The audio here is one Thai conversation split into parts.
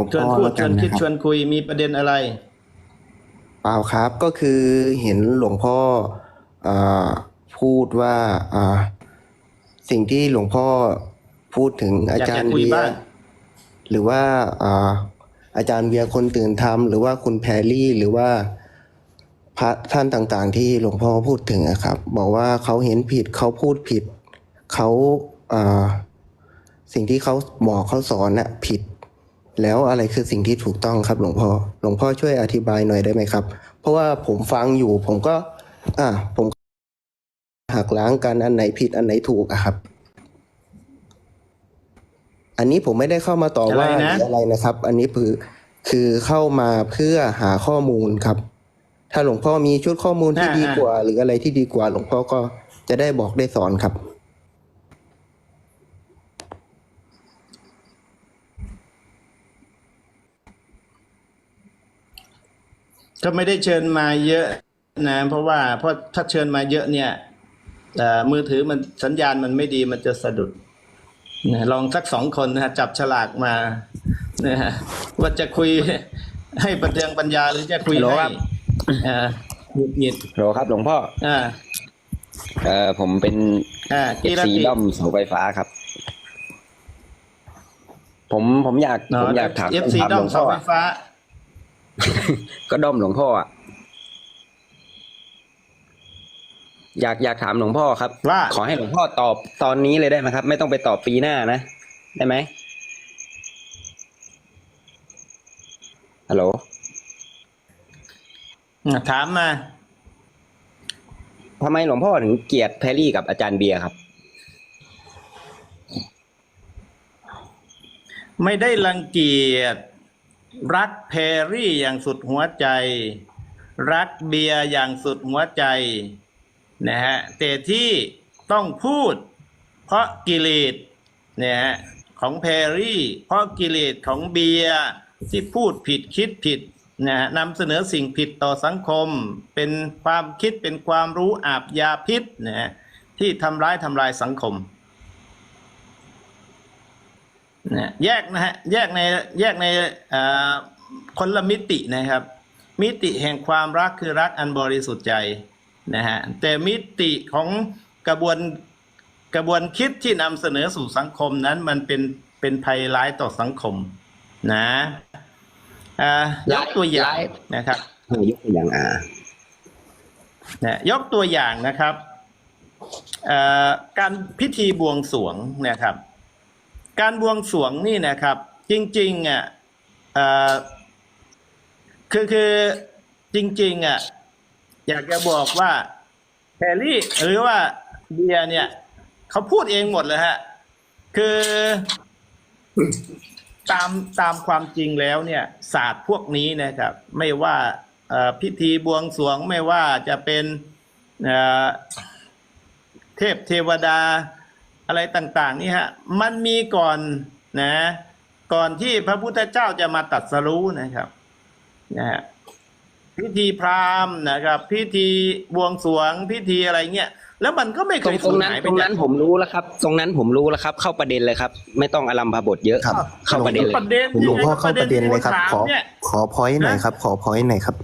ผมชวนพ่อพูดแล้วชกัวนนนะคิดคชรับวนคุยมีประเด็นอะไร เปล่าครับก็คือเห็นหลวงพ่ออ่าพูดว่าอ่าสิ่งที่หลวงพ่อพูดถึงอาจารย์อยากจะคุยเบียบ้างร์หรือว่าอ่าอาจารย์เบียร์คนตื่นธรรมหรือว่าคุณแพรรี่หรือว่าพระท่านต่างๆ ที่หลวงพ่อพูดถึงอะครับ บอกว่าเขาเห็นผิดเขาพูดผิดเขาอ่าสิ่งที่เขาบอกเขาสอนน่ะผิด แล้วอะไรคือสิ่งที่ถูกต้องครับ หลวงพ่อหลวงพ่อช่วยอธิบายหน่อยได้ไหมครับ เพราะว่าผมฟังอยู่ ผมก็ อ่า ผมหักล้างกันอันไหนผิดอันไหนถูกอะครับ อันนี้ผมไม่ได้เข้ามาต่อว่าอะไรหนะรืออะไรนะครับ อันนี้คือคือเข้ามาเพื่อหาข้อมูลครับ ถ้าหลวงพ่อมีชุดข้อมูลที่ดีกว่า หรืออะไรที่ดีกว่า หลวงพ่อก็จะได้บอกได้สอนครับ ก็ไม่ได้เชิญมาเยอะนะเพราะว่าเพราะถ้าเชิญมาเยอะเนี่ยเอ่อมือถือมันสัญญาณมันไม่ดีมันจะสะดุดนะลองสักสองคนนะฮะจับฉลากมานะฮะว่าจะคุยให้ประเทืองปัญญาหรือจะคุยฮัลโหลให้ครับเอ่อหงุดหงิดโหลครับ หลวงพ่ออ่าเอ่อผมเป็นอ่าเอกีฟรซีติด้อมเสาไฟฟ้าครับ ผมผมอยากผมอยากถามเอฟซีคำถามด้หอลมวงเสาพ่อไฟอะฟ้า ก็ด้อมหลวงพ่ออะอยากอยากถามหลวงพ่อครับว่า ขอให้หลวงพ่อตอบตอนนี้เลยได้ไหมครับ ไม่ต้องไปตอบปีหน้านะ ได้ไหมฮัลโหลถามมาทำไมหลวงพ่อถึงเกลียดแพรรี่กับอาจารย์เบียร์ครับ ไม่ได้รังเกียจ รักแพรรี่อย่างสุดหัวใจ รักเบียร์อย่างสุดหัวใจนะฮะแต่ที่ต้องพูด เพราะกิเลสเนี่ยฮะของแพรรี่ เพราะกิเลสของเบียร์ที่พูดผิดคิดผิดนะฮะนำเสนอสิ่งผิดต่อสังคม เป็นความคิดเป็นความรู้อาบยาพิษนะฮะที่ทำร้ายทำลายสังคม นะแยกนะฮะแยกในแยกในเอ่อคนละมิตินะครับ มิติแห่งความรักคือรักอันบริสุทธิ์ใจนะฮะแต่มิติของกระบวนกระบวนคิดที่นำเสนอสู่สังคมนั้นมันเป็นเป็นภัยร้ายต่อสังคมนะอ่ายกตัวอย่างร้ายนะครับยกตัวอย่างอ่านะยกตัวอย่างนะครับเอ่อการพิธีบวงสรวงนะครับ การบวงสรวงนี่นะครับ จริงๆอะคือคือจริงๆอะอยากจะบอกว่าแฮร์รี่หรือว่าเบียเนี่ยเขาพูดเองหมดเลยฮะ คือตามตามความจริงแล้วเนี่ย ศาสตร์พวกนี้นะครับ ไม่ว่าพิธีบวงสรวงไม่ว่าจะเป็นเทพเทวดา อะไรต่างๆนี่ฮะมันมีก่อนนะก่อนที่พระพุทธเจ้าจะมาตรัดสรู้นะครับนะฮะพิธีพราหมณ์นะครับ พิธีบวงสรวงพิธีอะไรเงี้ยแล้วมันก็ไม่ตเครงยตรสูงญนั้นหายไปตรงจานั้กนผมรู้แล้วครับ ตรงนั้นผมรู้แล้วครับ เข้าประเด็นเลยครับ ไม่ต้องอลัมพบทเยอะครับ เข้าประเด็นเลยประเด็นหลวงพ่อเข้าประเด็นเลยครับ ขอที่ณถามเนี่ยขอพอยต์หน่อยครับ ขอพอยต์หน่อยครับ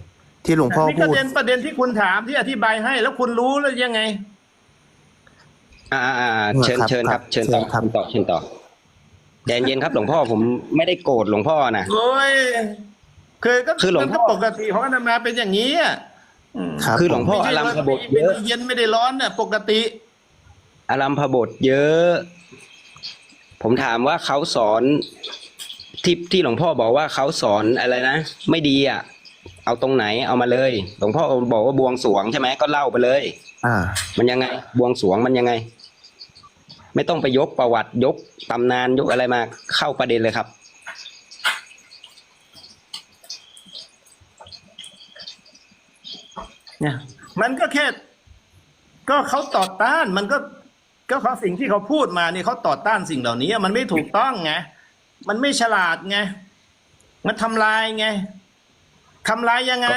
ที่หลวงพ่อนี่ปพูระดเด็นประเด็นที่คุณถามที่อธิบายให้ แล้วคุณรู้แล้วยังไง อ่าอ่าอ่าเชิญครับเชิญครับ เชิญต่อครับเชิญต่อเชิญต่อใจเย็นครับหลวงพ่อผมไม่ได้โกรธหลวงพ่อนะโอ้ยคือก็คือหลวงมันก็พ่อปกติของอาตมาเป็นอย่างนี้อะอืมครับคือหลวงพ่อไม่อใช่ลัมว่าพบทไม่เยอะได้เย็นไม่ได้ร้อนน่ะ ปกติอลัมพบทเยอะ ผมถามว่าเขาสอนที่ที่หลวงพ่อบอกว่าเขาสอนอะไรนะไม่ดีอะ เอาตรงไหนเอามาเลย หลวงพ่อบอกว่าบวงสรวงใช่ไหมก็เล่าไปเลย อ่า มันยังไง บวงสรวงมันยังไง ไม่ต้องไปยกประวัติยกตำนานยกอะไรมาเข้าประเด็นเลยครับ เนี่ยมันก็แค่ ก็เขาต่อต้านมันก็ก็เขาสิ่งที่เขาพูดมานี่เขาต่อต้านสิ่งเหล่านี้ มันไม่ถูกต้องไงมันไม่ฉลาดไงมันทำลายไงทำลายยังไง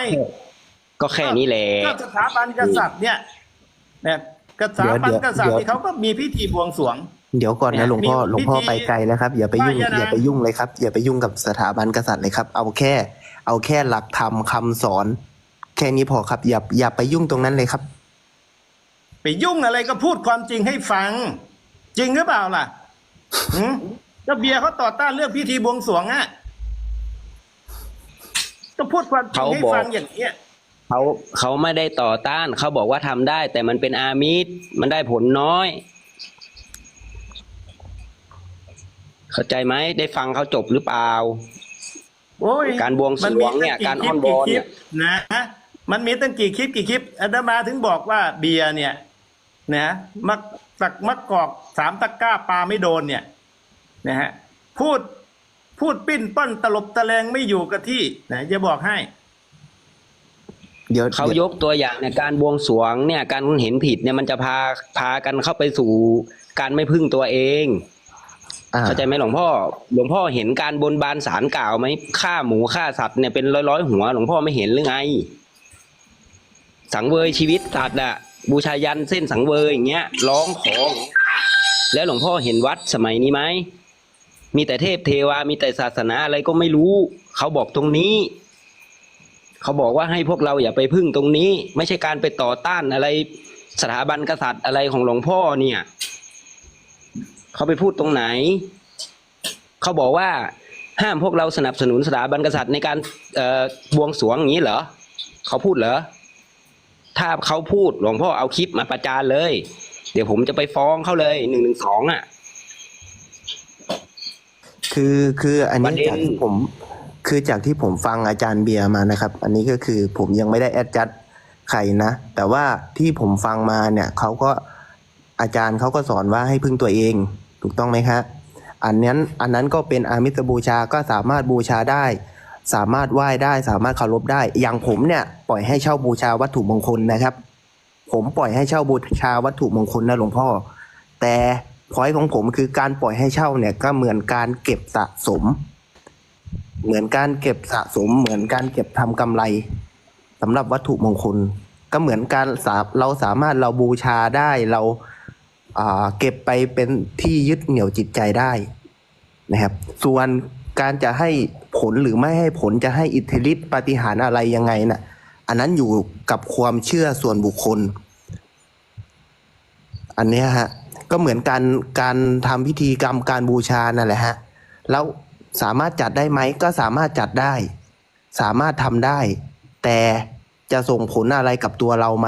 ก็แค่นี้แหละก็สถาบันกษัตริย์เนี่ยเนี่ย กษัตริย์เดี๋ยวกษัตริย์เดี๋ยวที่เขาก็มีพิธีบวงสรวง เดี๋ยวก่อนเนี่นะยหลวงพ่อมีหลวงพ่อพิธีไปไกลแล้วครับอย่าไปยุ่งไหว้ยะนางอย่าไปยุ่งเลยครับอย่าไปยุ่งกับสถาบันกษัตริย์เลยครับ เอาแค่ เอาแค่หลักธรรมคำสอน แค่นี้พอครับ อย่าอย่าไปยุ่งตรงนั้นเลยครับ ไปยุ่งอะไรก็พูดความจริงให้ฟัง จริงหรือเปล่าล่ะหืมก็เบียร์เขาต่อต้านเรื่องพิธีบวงสรวงอะก็พูดความจริงให้ฟังอย่างเนี้ย เขาเขาไม่ได้ต่อต้าน เขาบอกว่าทำได้ แต่มันเป็นอามิตรมันได้ผลน้อย เข้าใจไหมได้ฟังเขาจบหรือเปล่า โอ้ยการบวงสรวงเนี่ยมัมีการตั้อ้อนวอนเนี่ยคลิปนะมันมีตั้งกี่คลิปกี่คลิปอาตมาถึงบอกว่าเบียร์เนี่ยนะมักตักมักกอกสามตะกร้าปลาไม่โดนเนี่ยนะฮะพูดพูดปิ้นป้อนตลบตะแลงไม่อยู่กับที่นะจะบอกให้ เดี๋ยวเขาดี๋วยกตัวอย่างในยการบวงสรวงเนี่ยการเห็นผิดเนี่ยมันจะพาพากันเข้าไปสู่การไม่พึ่งตัวเองอ่าเข้าใจไหมหลวงพ่อ หลวงพ่อเห็นการบนบานสารกล่าวไหมฆ่าหมูฆ่าสัตว์เนี่ยเป็นร้อยร้อยๆหัว หลวงพ่อไม่เห็นหรือไง สังเวยชีวิตสัตว์อะบูชายันเส้นสังเวยอย่างเงี้ยร้องขอแล้วหลวงพ่อเห็นวัดสมัยนี้ไหมมีแต่เทพเทวา มีแต่ศาสนาอะไรก็ไม่รู้ เขาบอกตรงนี้ เขาบอกว่าให้พวกเราอย่าไปพึ่งตรงนี้ ไม่ใช่การไปต่อต้านอะไรสถาบันกษัตริย์อะไรของหลวงพ่อเนี่ย เขาไปพูดตรงไหน เขาบอกว่าห้ามพวกเราสนับสนุนสถาบันกษัตริย์ในการบวงสรวงอย่างนี้เหรอเขาพูดเหรอถ้าเขาพูดหลวงพ่อเอาคลิปมาประจานเลย เดี๋ยวผมจะไปฟ้องเขาเลยหนึ่งหนึ่งสองอะ คือคืออันนี้นจากที่ผม คือจากที่ผมฟังอาจารย์เบียร์มานะครับ อันนี้ก็คือผมยังไม่ได้แอดจัดใครนะ แต่ว่าที่ผมฟังมาเนี่ยเขาก็อาจารย์เขาก็สอนว่าให้พึ่งตัวเอง ถูกต้องไหมครับอันนั้นอันนั้นก็เป็นอามิสบูชาก็สามารถบูชาได้ สามารถไหว้ได้ สามารถเคารพได้ อย่างผมเนี่ยปล่อยให้เช่าบูชาวัตถุมงคลนะครับ ผมปล่อยให้เช่าบูชาวัตถุมงคลนะหลวงพ่อ แต่พอยของผมคือการปล่อยให้เช่าเนี่ยก็เหมือนการเก็บสะสม เหมือนการเก็บสะสม เหมือนการเก็บทำกำไรสำหรับวัตถุมงคล ก็เหมือนการเราสามารถเราบูชาได้เราเก็บไปเป็นที่ยึดเหนี่ยวจิตใจได้นะครับ ส่วนการจะให้ผลหรือไม่ให้ผลจะให้อิทธิฤทธิปฏิหารอะไรยังไงน่ะ อันนั้นอยู่กับความเชื่อส่วนบุคคล อันนี้ฮะก็เหมือนการการทำพิธีกรรมการบูชานั่นแหละฮะแล้ว สามารถจัดได้ไหมก็สามารถจัดได้ สามารถทำได้ แต่จะส่งผลอะไรกับตัวเราไหม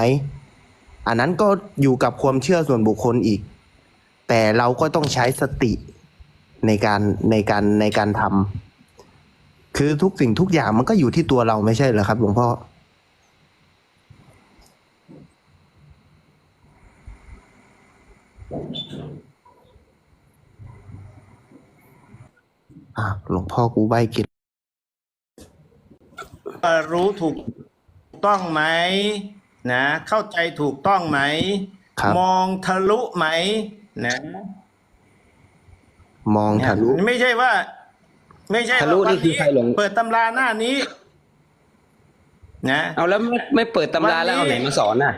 อันนั้นก็อยู่กับความเชื่อส่วนบุคคลอีก แต่เราก็ต้องใช้สติในการในการในการทำคือทุกสิ่งทุกอย่างมันก็อยู่ที่ตัวเราไม่ใช่เหรอครับหลวงพ่อ อะหลวงพ่อกูใบกินว่ารู้ถูกต้องไหมนะ เข้าใจถูกต้องไหมครับมองทะลุไหมนะ มองทะลุไม่ใช่ว่า ไม่ใช่ทะลุว่านี่คือใครหลวงเปิดตำราหน้านี้ นะ เอาแล้วไม่ไม่เปิดตำราวันนี้แล้วเอาไหนมาสอนน่ะ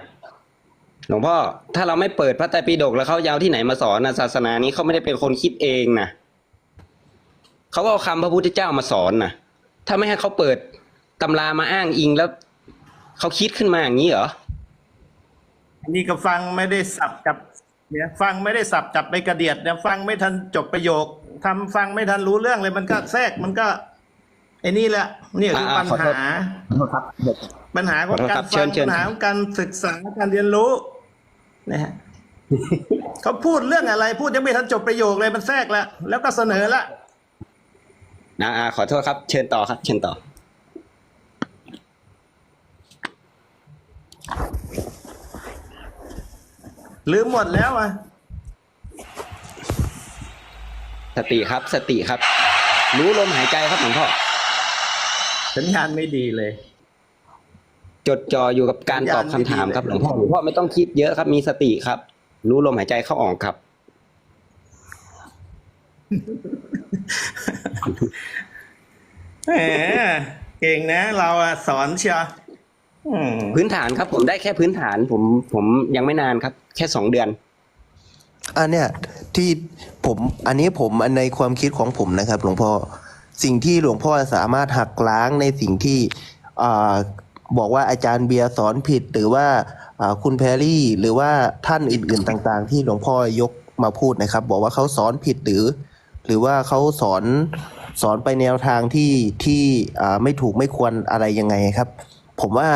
หลวงพ่อถ้าเราไม่เปิดพระไตรปิฎกแล้วเขายาวที่ไหนมาสอนนะศาสนานี้เขาไม่ได้เป็นคนคิดเองนะ เขาก็เอาคำพระพุทธเจ้ามาสอนนะถ้าไม่ให้เขาเปิดตำรามาอ้างอิงแล้วเขาคิดขึ้นมาอย่างนี้เหรอนี่ก็ฟังไม่ได้สับจับเนี่ยฟังไม่ได้สับจับไปกระเดียดเนี่ยฟังไม่ทันจบประโยคทำฟังไม่ทันรู้เรื่องเลยมันก็แทรกมันก็ไอ้นี่แหละนี่คืออ่าปัญขอโทษหาครับปัญหาของขอโทษกาครัรบฟังเชิญเชิญปัญหาของการศึกษาการเรียนรู้นะฮะเขาพูดเรื่องอะไร พูดยังไม่ทันจบประโยคเลยมันแทรกแล้วแล้วก็เสนอละอ่า อ่าขอโทษครับ เชิญต่อครับ เชิญต่อ ลืมหมดแล้วอะ สติครับ สติครับ รู้ลมหายใจครับหลวงพ่อ สัญญาณไม่ดีเลย จดจ่ออยู่กับการตอบคำถามครับหลวงพ่อหลวงพ่อไม่ต้องคิดเยอะครับ มีสติครับ รู้ลมหายใจเข้าออกครับ แหมเก่งนะ เราอะสอนเชียวอืมพื้นฐานครับ ผมได้แค่พื้นฐานผมผมยังไม่นานครับ แค่สองเดือน อันเนี้ยที่ผมอันนี้ผมอันในความคิดของผมนะครับ หลวงพ่อสิ่งที่หลวงพ่อสามารถหักล้างในสิ่งที่อ่าบอกว่าอาจารย์เบียร์สอนผิด หรือว่าอ่าคุณแพรรี่ หรือว่าท่านอื่นๆต่าง ๆ ที่หลวงพ่อยกมาพูดนะครับ บอกว่าเขาสอนผิดหรือ หรือว่าเขาสอนสอนไปแนวทางที่ที่ไม่ถูกไม่ควรอะไรยังไงครับ ผมว่า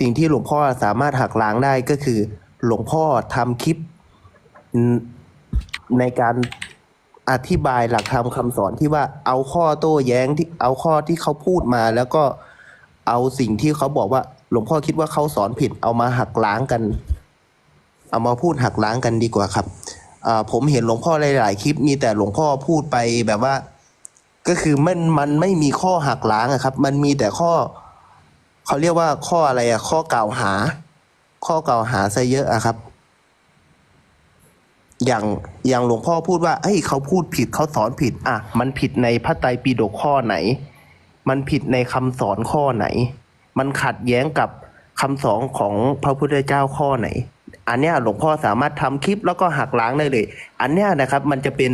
สิ่งที่หลวงพ่อสามารถหักล้างได้ก็คือ หลวงพ่อทำคลิปในการอธิบายหลักธรรมคำสอนที่ว่าเอาข้อโต้แย้งที่เอาข้อที่เขาพูดมา แล้วก็เอาสิ่งที่เขาบอกว่า หลวงพ่อคิดว่าเขาสอนผิดเอามาหักล้างกัน เอามาพูดหักล้างกันดีกว่าครับ ผมเห็นหลวงพ่อหลายๆคลิป มีแต่หลวงพ่อพูดไปแบบว่า ก็คือมันมันไม่มีข้อหักล้างอะครับ มันมีแต่ข้อเขาเรียกว่าข้ออะไรอะข้อกล่าวหา ข้อกล่าวหาซะเยอะอะครับ อย่างอย่างหลวงพ่อพูดว่าเฮ้ยเขาพูดผิดเขาสอนผิด อะ มันผิดในพระไตรปิฎกข้อไหน มันผิดในคำสอนข้อไหน มันขัดแย้งกับคำสอนของพระพุทธเจ้าข้อไหน อันเนี้ยหลวงพ่อสามารถทำคลิปแล้วก็หักล้างได้เลย อันเนี้ยนะครับมันจะเป็น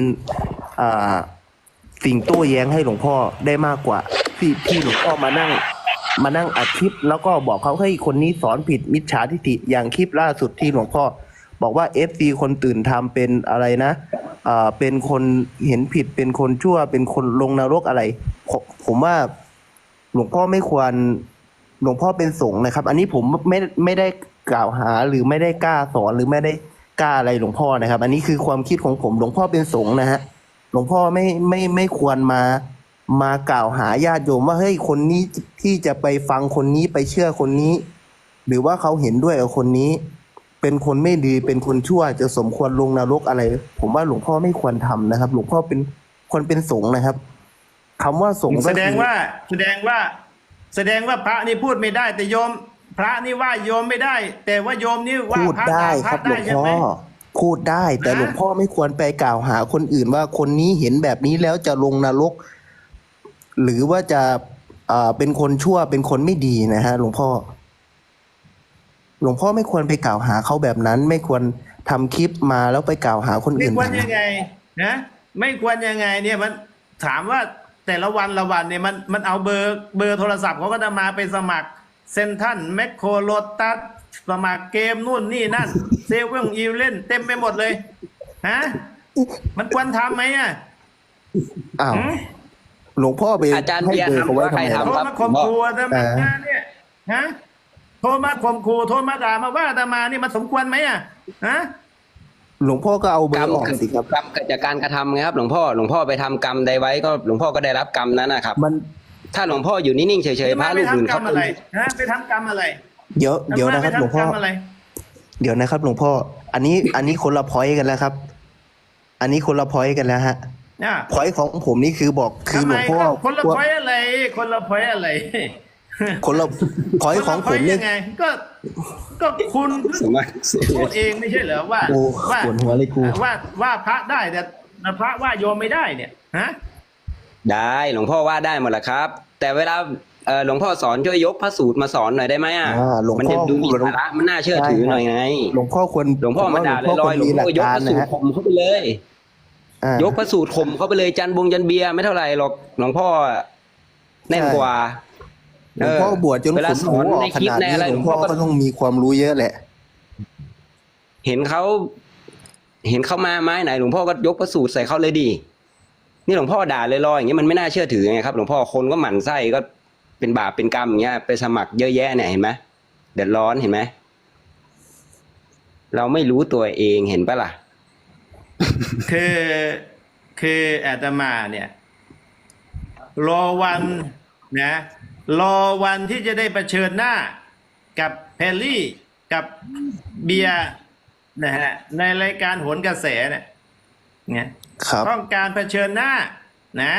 สิ่งโต้แย้งให้หลวงพ่อได้มากกว่าที่ที่หลวงพ่อมานั่งมานั่งอัดคลิป แล้วก็บอกเขาเฮ้ยคนนี้สอนผิดมิจฉาทิฏฐิอย่างคลิปล่าสุดที่หลวงพ่อบอกว่าเอฟซีคนตื่นทำเป็นอะไรนะอ่าเป็นคนเห็นผิดเป็นคนชั่ว เป็นคนลงนรกอะไรผมผมว่าหลวงพ่อไม่ควรหลวงพ่อเป็นสงฆ์นะครับ อันนี้ผมไม่ไม่ได้ กล่าวหาหรือไม่ได้กล้าสอนหรือไม่ได้กล้าอะไรหลวงพ่อนะครับ อันนี้คือความคิดของผมหลวงพ่อเป็นสงฆ์นะฮะหลวงพ่อไม่ไม่ไม่ควรมามากล่าวหาญาติโยมว่าเฮ้ยคนนี้ที่จะไปฟังคนนี้ไปเชื่อคนนี้ หรือว่าเขาเห็นด้วยกับคนนี้ เป็นคนไม่ดีเป็นคนชั่วจะสมควรลงนรกอะไร ผมว่าหลวงพ่อไม่ควรทำนะครับ หลวงพ่อเป็นคนเป็นสงฆ์นะครับคำว่าสงฆ์แสดงว่าแสดงว่า แสดงว่าพระนี่พูดไม่ได้แต่โยม พระนี่ว่าโยมไม่ได้ แต่ว่าโยมนี่ว่าพูดพระได้ด่าพคระรับหลได้วงใช่พ่อไหมพูดได้แต่นะ หลวงพ่อไม่ควรไปกล่าวหาคนอื่นว่าคนนี้เห็นแบบนี้แล้วจะลงนรก หรือว่าจะเอ่อเป็นคนชั่วเป็นคนไม่ดีนะฮะหลวงพ่อ หลวงพ่อไม่ควรไปกล่าวหาเขาแบบนั้น ไม่ควรทำคลิปมาแล้วไปกล่าวหาคนไม่อื่นควรแบบนั้ยัน งไงนะไม่ควรยังไงเนี่ยมันถามว่าแต่ละวันละวันเนี่ยมันมันเอาเบอร์เบอร์โทรศัพท์เขาก็จะมาไปสมัคร เซนทันแมคโครโลตัสสมัครเกมนู่นนี่นั่น เซเว่นอีเล่นเต็มไปหมดเลยฮะมันควรทำไหมอะอ้าวหืมหลวงพ่อไปอาจารย์ให้เบียร์เบอร์เขาไว้ทำทำไมใครครับโทรทำมาข่มขู่อาตมาอ่าเนี่ยฮะโทรมาข่มขู่โทรมาด่ามาว่าอาตมานี่มันสมควรไหมอะฮะหลวงพ่อก็เอาเบกรอรมร์ออกสิครับกรรมเกิดจากการกระทำไงครับ หลวงพ่อหลวงพ่อไปทำกรรมใดไว้ก็หลวงพ่อก็ได้รับกรรมนั้นนะครับ มัน ถ้าหลวงพ่ออยู่นิ่งๆเฉยๆพระไปรูปอื่นทำกรรเขามอะไรฮะไปทำกรรมอะไร เดี๋ยวเดี๋ยวนะครับหลวงพ่อาไปทำกรรมอะไรเดี๋ยวนะครับ หลวงพ่อ อันนี้อันนี้คนละพอยต์กันแล้วครับ อันนี้คนละพอยต์กันแล้วฮะเนี่ยพอยต์ของผมนี่คือบอกคือหลวงพ่อทำไมคนละพอยอะไร คนละพอยอะไร คนละพอยต์ของผมคเนี่ละย point ยังไงก็ก็คุณสมัครพูดเองไม่ใช่เหรอว่าโอ้ว่าปวดหัวเลยกูว่าว่าพระได้แต่พระว่าโยมไม่ได้เนี่ยฮะ ได้หลวงพ่อว่าได้หมดแหละครับ แต่เวลาเอ่อหลวงพ่อสอนช่วยยกพระสูตรมาสอนหน่อยได้ไหมอะอ่าหลวงมันพ่จะอดูมีสาระมันน่าเชื่อถือหน่อยไงหลวงพ่อควรหลวงพ่อมาด่าลหลวงพ่ออยๆหลวงควรมีหพ่ลัอกยกการพระนะสูตรฮะข่มเขาไปเลย อ่ายกพระสูตรข่มเขาไปเลยจันบงจันเบียร์ไม่เท่าไหร่หรอกหลวงพ่อแน่นกว่า หลวงพ่อบวชจนเวลาขุนสหูอนออในกขคลิปนาดในนี้อะไรหหลลววงงพ่พ่ออก็ ก็ต้องมีความรู้เยอะแหละ เห็นเขาเห็นเขามาไม้ไหน หลวงพ่อก็ยกพระสูตรใส่เขาเลยดี นี่หลวงพ่อด่าเลยลอยๆอย่างนี้ยมันไม่น่าเชื่อถือไงครับหลวงพ่อคนก็หมั่นไส้ก็เป็นบาปเป็นกรรมอย่างเงี้ยไปสมัครเยอะแยะเนี่ยเห็นไหมเดือดร้อนเห็นไหมเราไม่รู้ตัวเองเห็นปะล่ะ คือคืออาตมาเนี่ย รอวันนะ รอวันที่จะได้เผชิญหน้า กับแพรลี่กับเบียร์นะฮะในรายการโหนกระแสเนี่ย เนี่ยครับต้องการเผชิญหน้านะ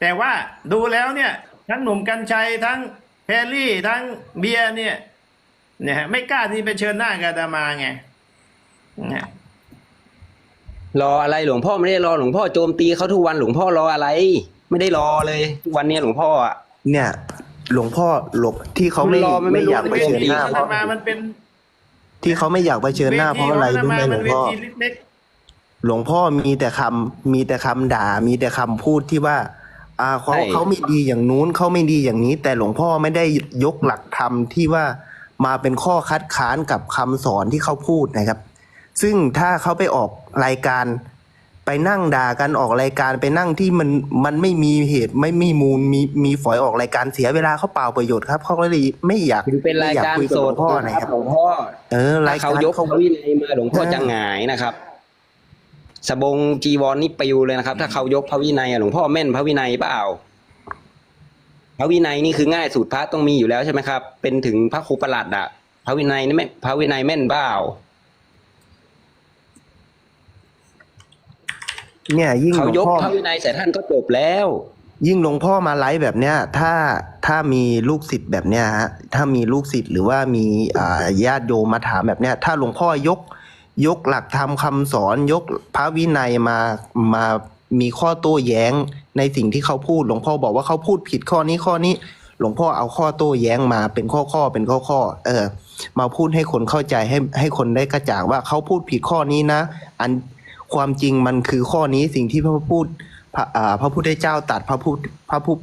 แต่ว่าดูแล้วเนี่ย ทั้งหนุ่มกัญชัยทั้งแพรลี่ทั้งเบียร์เนี่ยเนี่ยฮะไม่กล้าที่เผชิญหน้ากับอาตมาไงเนี่ยรออะไรหลวงพ่อไม่ได้รอหลวงพ่อโจมตีเขาทุกวันหลวงพ่อรออะไร ไม่ได้รอเลยทุกวันเนี้ยหลวงพ่ออะเนี่ย หลวงพ่อหลบที่เขาไม่คุณรอมันไม่ไม่รู้อยากมันไปไม่เชิญดีหน้าอาเพตราะมามันเป็น ที่เขาไม่อยากไปเชิญหน้าเพราะอะไรรู้ไหมหลวงพ่อเวทีเล็ก หลวงพ่อมีแต่คำมีแต่คำด่า มีแต่คำพูดที่ว่า อ่าเขาใช่ เขาไม่ดีอย่างนู้นเขาไม่ดีอย่างนี้ แต่หลวงพ่อไม่ได้ยกหลักธรรมที่ว่ามาเป็นข้อคัดค้านกับคำสอนที่เขาพูดนะครับ ซึ่งถ้าเขาไปออกรายการ ไปนั่งด่ากันออกรายการไปนั่งที่มันมันไม่มีเหตุไม่มีมูลมีมีฝอยออกรายการเสียเวลาเขาเปล่าประโยชน์ครับเขาก็เลยไม่อยากถึงเป็นรายการไม่อคุยสกับหลวดงพ่อนะนะคครัรับบหลวงพ่อเออถ้ารายเขาการยกพเขาระวินัยมาหลวงพ่อเออจะหงายนะครับ สบงจีวรนี่ปลิวเลยนะครับ ถ้าเขายกพระวินัยอะหลวงพ่อแม่นพระวินัยเปล่าพระวินัยนี่คือง่ายสุดพระต้องมีอยู่แล้วใช่ไหมครับ เป็นถึงพระครูประหลัดอะพระวินัยนี่แม่พระวินัยแม่นเปล่าเนี่ย ยิ่งหเขาลวงยกพ่อพระวินัยแต่ท่านก็จบแล้ว ยิ่งหลวงพ่อมาไลฟ์แบบเนี้ย ถ้าถ้ามีลูกศิษย์แบบเนี้ยฮะถ้ามีลูกศิษย์หรือว่ามีอ่าญาติโยมมาถามแบบเนี้ย ถ้าหลวงพ่อยก ยกหลักธรรมคำสอนยกพระวินัยมามามีข้อโต้แย้งในสิ่งที่เขาพูด หลวงพ่อบอกว่าเขาพูดผิดข้อนี้ข้อนี้ หลวงพ่อเอาข้อโต้แย้งมาเป็นข้อข้อเป็นข้อข้อเออ มาพูดให้คนเข้าใจให้ให้คนได้กระจ่างว่าเขาพูดผิดข้อนี้นะ อันความจริงมันคือข้อนี้สิ่งที่พระพูดพระอ่าพระพุทธเจ้าตัดพระพุทธพระพุทธ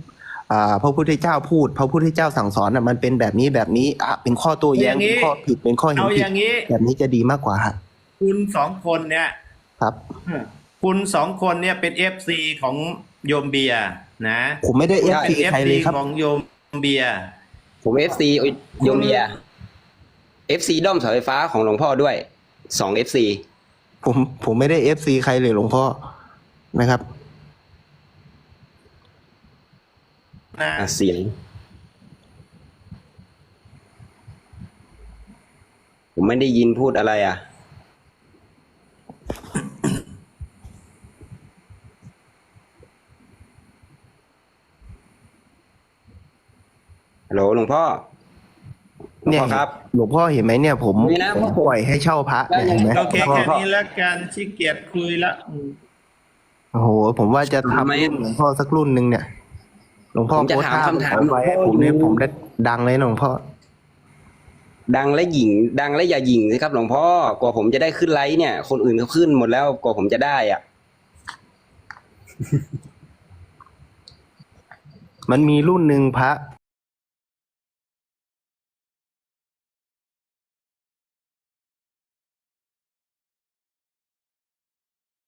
อ่าพระพุทธเจ้าพูด พระพุทธเจ้าสั่งสอนน่ะมันเป็นแบบนี้แบบนี้อะเป็นข้อโต้แย้งอย่างนี้เป็นข้อผิดเป็นข้อเห็นเอาผิอดย่างนี้แบบนี้จะดีมากกว่าฮะ คุณสองคนเนี่ย ครับคุณสองคนเนี่ยเป็นเอฟซีของโยมเบียร์นะผมไม่ได้เอฟเป็ซีนเอฟใครเลซียครับของโยมเบียร์ผมเอฟซีโยมเบียเอฟซีด้อมเสาไฟฟ้าของหลวงพ่อด้วยสองเอฟซีผมผมไม่ได้เอฟซีใครเลยหลวงพ่อนะครับนะเสียงผมไม่ได้ยินพูดอะไรอะ ฮัลโหลหลวงพ่อหลวงเนี่ยพ่อครับ หลวงพ่อเห็นไหมเนี่ย ผมมีนะ ผมปล่อยให้เช่าพระเนี่ยเห็นไหมโอเคหลวงแค่พ่อนี้แล้วกันขี้เกียจคุยละอืมโอ้โหผมว่าจะทำไมทำรุ่นหลวงพ่อสักรุ่นหนึ่งเนี่ย หลวงพ่อผมจะโพสต์ถามภาพคำถามเอาไว้ให้หลวงพ่อผมเนี่ยอยู่ ผมได้ดังเลยนะหลวงพ่อ ดังและหญิง ดังและอย่าหญิงสิครับ หลวงพ่อกว่าผมจะได้ขึ้นไลฟ์เนี่ย คนอื่นเขาขึ้นหมดแล้วกว่าผมจะได้อะ มันมีรุ่นหนึ่งพระ